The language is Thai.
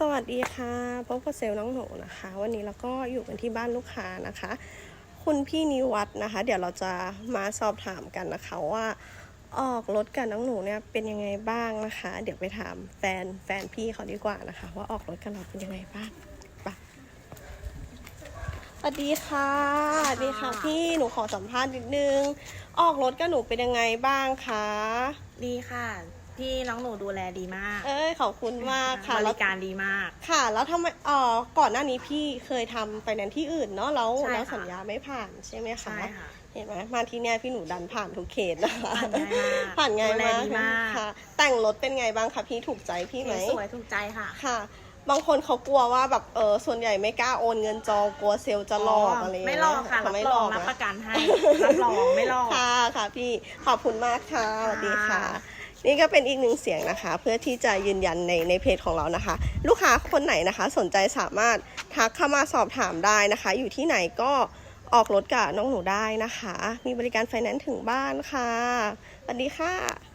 สวัสดีค่ะพบกับเซลล์น้องหนูนะคะ วันนี้เราก็อยู่กันที่บ้านลูกค้านะคะ คุณพี่นิวัฒน์นะคะ เดี๋ยวเราจะมาสอบถามกันนะคะว่าออกรถกับน้องหนูเนี่ยเป็นยังไงบ้างนะคะ เดี๋ยวไปถามแฟนแฟนพี่เขาดีกว่านะคะ ว่าออกรถกับเราเป็นยังไงบ้างไปสวัสดีค่ะสวัสดีค่ะพี่หนูขอสัมภาษณ์นิดนึง ออกรถกับหนูเป็นยังไงบ้างคะดีค่ะ พี่น้องหนูดูแลดีมากเอ้ยขอบคุณมากค่ะบแล้วริการดีมาก ค่ะ แล้วทำไมเอ่อก่อนหน้านี้พี่เคยทำไฟแนนซ์ที่อื่นเนาะแล้วใช่ค่ะแล้วสัญญาไม่ผ่านใช่ไหมคะใช่ค่ะเห็นไหมมาที่เนี่ยพี่หนูดันผ่านทุกเขตนะคะผ่านง่ายมากผ่านง่ายดูแลมากดีมากค่ะ แต่งรถเป็นไงบ้างคะพี่ถูกใจพี่ไหม สวยถูกใจค่ะ ค่ะ บางคนเขากลัวว่าแบบเออส่วนใหญ่ไม่กล้าโอนเงินจองกลัวเซลล์จะหลอกอะไรอย่างไม่เงี้ยหลอกค่ะเขารับไม่รหลอองกรับนะประกันให้รับรองไม่หลอก ค่ะค่ะพี่ขอบคุณมากค่ะสค่ะวัสดีค่ะ นี่ก็เป็นอีกหนึ่งเสียงนะคะ เพื่อที่จะยืนยันในในเพจของเรานะคะ ลูกค้าคนไหนนะคะ สนใจสามารถทักเข้ามาสอบถามได้นะคะ อยู่ที่ไหนก็ออกรถกับน้องหนูได้นะคะ มีบริการไฟแนนซ์ถึงบ้านค่ะสวัสดีค่ะ